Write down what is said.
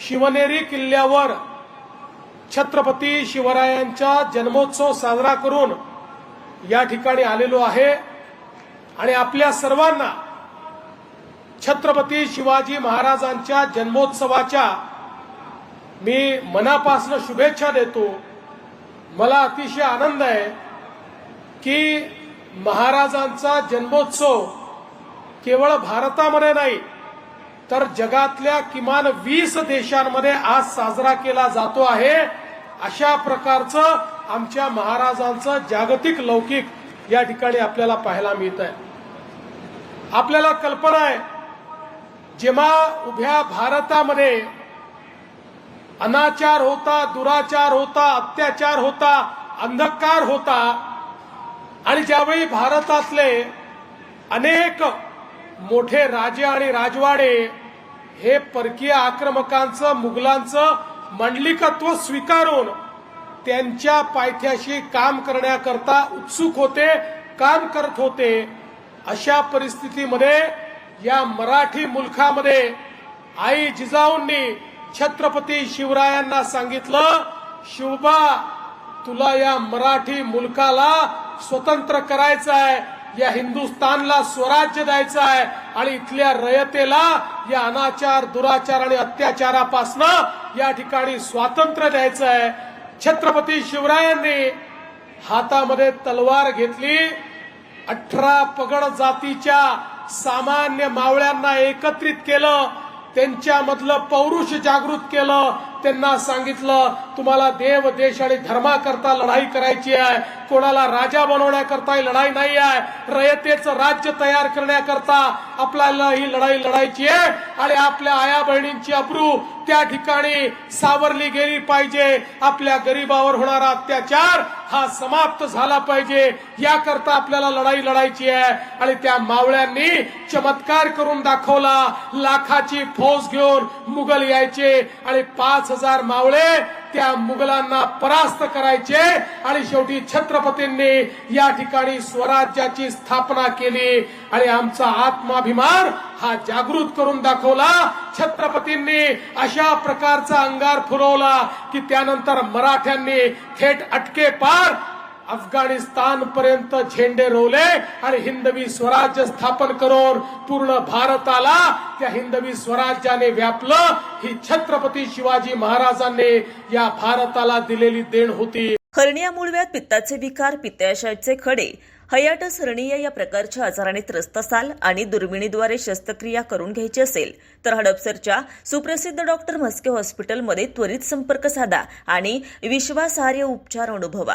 शिवनेरी किल्ल्यावर छत्रपती शिवरायांचा जन्मोत्सव साजरा करून या ठिकाणी आलेलो आहे. आणि आपल्या सर्वांना छत्रपती शिवाजी महाराजांच्या जन्मोत्सवाच्या मी मनापासून शुभेच्छा देतो. मला अतिशय आनंद आहे की महाराजांचा जन्मोत्सव केवळ भारतामध्ये नाही तर जगातल्या किमान वीस देशांमध्ये आज साजरा केला जातो आहे. अशा प्रकारचं आमच्या महाराजांचं जागतिक लौकिक या ठिकाणी आपल्याला पाहायला मिळत आहे आपल्याला कल्पना आहे जेव्हा उभ्या भारतामध्ये अनाचार होता दुराचार होता अत्याचार होता अंधकार होता आणि ज्यावेळी भारतातले अनेक मोठे राजे आणि राजवाडे हे परकीय आक्रमकांचं मुघलांचं मंडलिकत्व स्वीकारून त्यांच्या पायथ्याशी काम करण्याकरता उत्सुक होते काम करत होते अशा परिस्थितीमध्ये या मराठी मुलखामध्ये आई जिजाऊंनी छत्रपती शिवरायांना सांगितलं शिवबा तुला या मराठी मुलकाला स्वतंत्र करायचं आहे या हिंदुस्थानला स्वराज्य द्यायचं आहे आणि इथल्या रयतेला या अनाचार दुराचार आणि अत्याचारापासनं या ठिकाणी स्वातंत्र्य द्यायचं आहे. छत्रपती शिवरायांनी हातामध्ये तलवार घेतली. अठरा पगड जातीच्या सामान्य मावळ्यांना एकत्रित केलं. त्यांच्यामधलं पौरुष जागृत केलं. त्यांना सांगितलं तुम्हाला देव देश आणि धर्माकरता लढाई करायची आहे. कोणाला राजा बनवण्याकरता ही लढाई नाही आहे. रयतेचं राज्य तयार करण्याकरता आपल्याला ही लढाई लढायची आहे. आणि आपल्या आया बहिणींची अप्रू त्या ठिकाणी सावरली गेली पाहिजे. आपल्या गरीबावर होणारा अत्याचार हा समाप्त झाला पाहिजे. याकरता आपल्याला लढाई लढायची आहे. आणि त्या मावळ्यांनी चमत्कार करून दाखवला. लाखाची फौज घेऊन मुघल यायचे आणि पाच हजार मावळे त्या मुघलांना परास्त करायचे आणि शेवटी छत्रपतींनी या ठिकाणी स्वराज्याची स्थापना केली आणि आमचा आत्माभिमान हा जागृत करून दाखवला. छत्रपतींनी अशा प्रकारचा अंगार फुलवला की त्यानंतर मराठ्यांनी थेट अटके पार अफगाणिस्तान पर्यंत झेंडे रोवले आणि हिंदवी स्वराज्य स्थापन करून पूर्ण भारताला त्या हिंदवी स्वराज्याने व्यापलं. ही छत्रपती शिवाजी महाराजांनी या भारताला दिलेली देण होती. हर्निया मुळव्यात पित्ताचे विकार पित्ताशयाचे खडे हयाटस हर्निया या प्रकारच्या आजाराने त्रस्त असाल आणि दुर्बिणीद्वारे शस्त्रक्रिया करून घ्यायची असेल तर हडपसरच्या सुप्रसिद्ध डॉक्टर म्हस्के हॉस्पिटलमध्ये त्वरित संपर्क साधा आणि विश्वासार्ह उपचार अनुभवा.